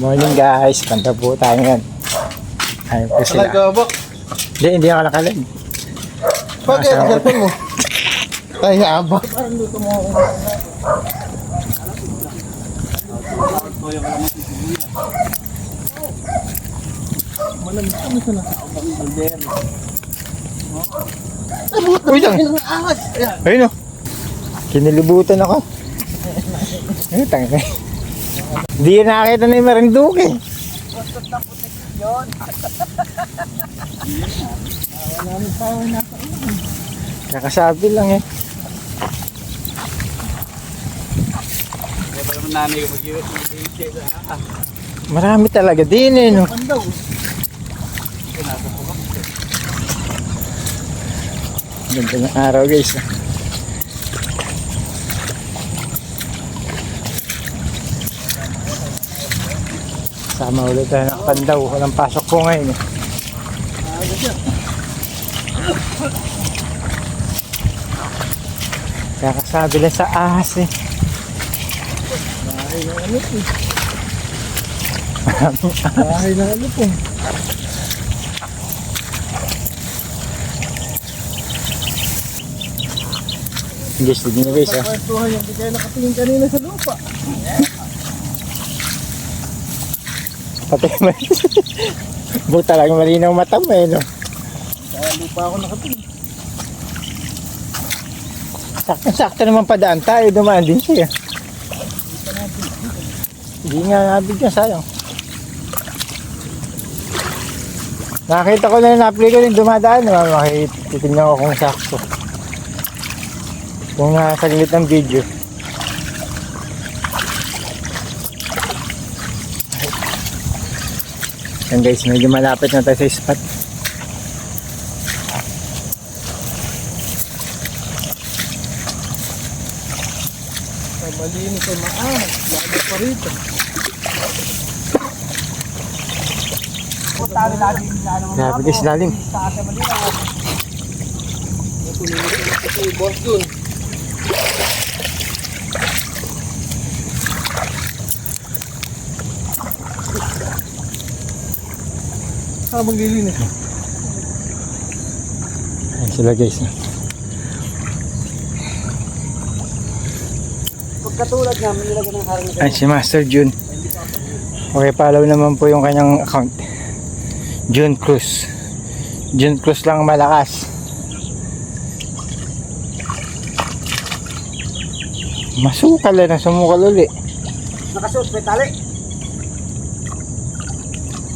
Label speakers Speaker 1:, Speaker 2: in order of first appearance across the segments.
Speaker 1: Morning guys, kanta po tayo ngayon. Ayun po sila.
Speaker 2: Nakagabak.
Speaker 1: Hindi, hindi ako nakalag.
Speaker 2: Bakit ang cellphone mo? Ay, abak.
Speaker 1: Uy lang. Ayun o. Kinilibutan ako. Ayun, tanga. Hindi na nakita na yung Marinduque. Kakasabi lang eh.
Speaker 3: Kaya pa naman nanay ko mag-iwit
Speaker 1: Marami talaga din eh. No? Ganda ng araw guys. ah. Sama ulit tayo ng pandaw. Walang pasok po ngayon. Eh. Kakasabi lang sa ahas eh.
Speaker 2: Bahay na ano po.
Speaker 1: Guys, tignan nyo guys ah.
Speaker 2: Kwentuhan yung di kayo nakatingin kanina sa lupa.
Speaker 1: Pati man. Buta talagang malinaw mata mo eh, no?
Speaker 2: Sa lupa ako nakatingin.
Speaker 1: Sakto-sakto naman padaan tayo, dumaan din siya. Hindi nga nabigyan, sayang. Nakita ko na yung ko rin dumadaan, naman makititignan ko kung sakto. Kung nasa limit ng video. Yan guys, medyo malapit na tayo sa spot.
Speaker 2: Malinis ay maangat. Lalo pa rito.
Speaker 1: Grabe guys, lalim.
Speaker 2: Kasi boss dun. Ah, maglilinis.
Speaker 1: Ayan sila guys.
Speaker 3: Pagkatulad nga, manila ko ng harang na
Speaker 1: Ay, si Master June. Okay, follow naman po yung kanyang account. June Cruz. June Cruz lang malakas. Masukal na, sumukal uli.
Speaker 3: Nakasuot, may tali.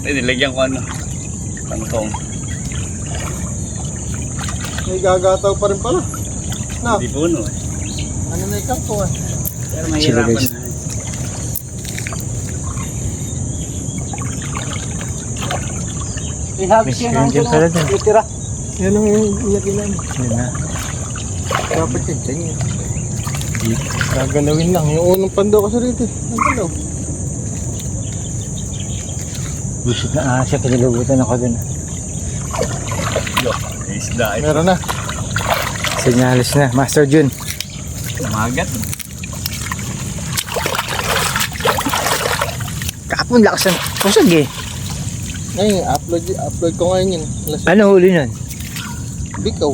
Speaker 3: Eh, nilagyan ko ano. Pangtong.
Speaker 2: May gagataw pa rin pala. Na,
Speaker 3: Hindi puno eh.
Speaker 2: ano na ikaw po ah.
Speaker 3: Pero
Speaker 1: Sila,
Speaker 3: mahirapan
Speaker 1: guys.
Speaker 3: na.
Speaker 1: Yun dyan pala dun.
Speaker 3: Titira.
Speaker 2: Yan ang iyakin namin.
Speaker 1: Yun na.
Speaker 2: Dapat yan, dyan yun. Gagalawin lang. Yung unang pando kasi rito. eh. Ang galaw.
Speaker 1: Visit na ah, siya, pinilubutan ako dun.
Speaker 3: Isda eh.
Speaker 2: Meron na.
Speaker 1: Sinyalis na, Master June.
Speaker 3: Umagat.
Speaker 1: Kapon lakas ng pusag eh.
Speaker 2: Ngayon, upload, upload ko ngayon yun. Alas
Speaker 1: Ano huli nun?
Speaker 2: bikaw.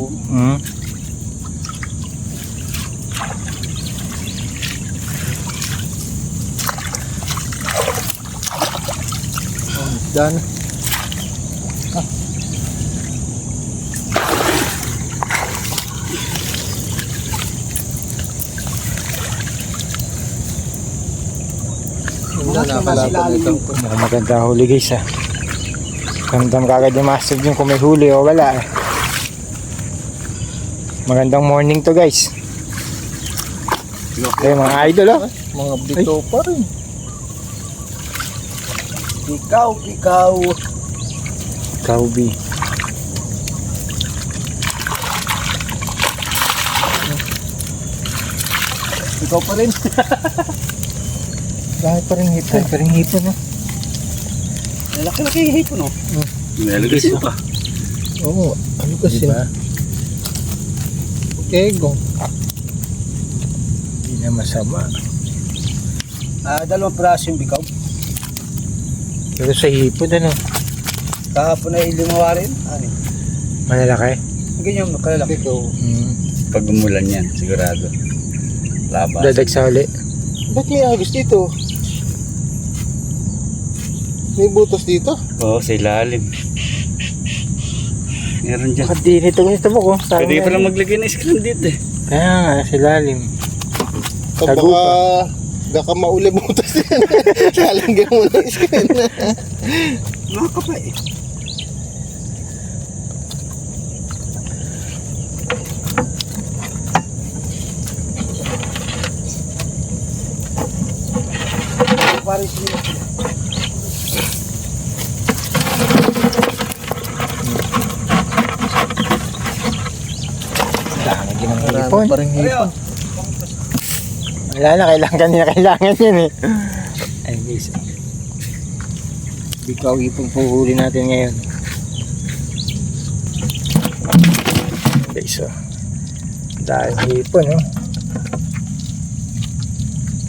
Speaker 1: Hmm.
Speaker 2: Dan. Wala na kalaban ito.
Speaker 1: Maganda huli guys ah. Ramdam kagad yung master yung kung may huli o wala eh. Magandang morning to guys. Okay mga idol oh.
Speaker 2: Mga bito pa rin.
Speaker 3: Ikaw, ikaw.
Speaker 1: Kaubi.
Speaker 3: Ikaw pa rin.
Speaker 2: Dahil pa rin hito.
Speaker 1: Ay, parang hipon oh.
Speaker 3: Laki-laki yung hipon oh. Nalagay mo ka.
Speaker 2: Oo, ano kasi
Speaker 1: Diba?
Speaker 2: Okay, gong.
Speaker 1: Hindi na masama.
Speaker 3: Ah, dalawang praso yung bikaw.
Speaker 1: Pero sa hipod ano,
Speaker 2: Kahapon ay lumawa rin. Ano?
Speaker 1: malalaki.
Speaker 2: Ganyan, makalalaki ko.
Speaker 1: Hmm.
Speaker 3: Pag umulan yan, sigurado. Laba.
Speaker 1: Dadag sa uli.
Speaker 2: Ba't may agos dito? May butas dito?
Speaker 3: Oo, sa ilalim. Meron dyan.
Speaker 1: Bakit di nito gusto mo ko?
Speaker 3: Pwede ka pala maglagay ng screen dito eh.
Speaker 1: Kaya nga, sa lalim.
Speaker 2: O
Speaker 1: Tago
Speaker 2: baka, baka mauli butas yan. Lalagyan mo na screen. Nakaka eh. Paris
Speaker 1: Dami din ang hipon.
Speaker 2: Parang hipon.
Speaker 1: Wala na, kailangan kanina kailangan yan eh. Ay guys. Bikaw ipong puhuli natin ngayon. Guys oh. Dahil hipon oh.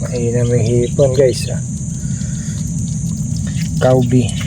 Speaker 1: Mahina may hipon guys oh. Kaubi.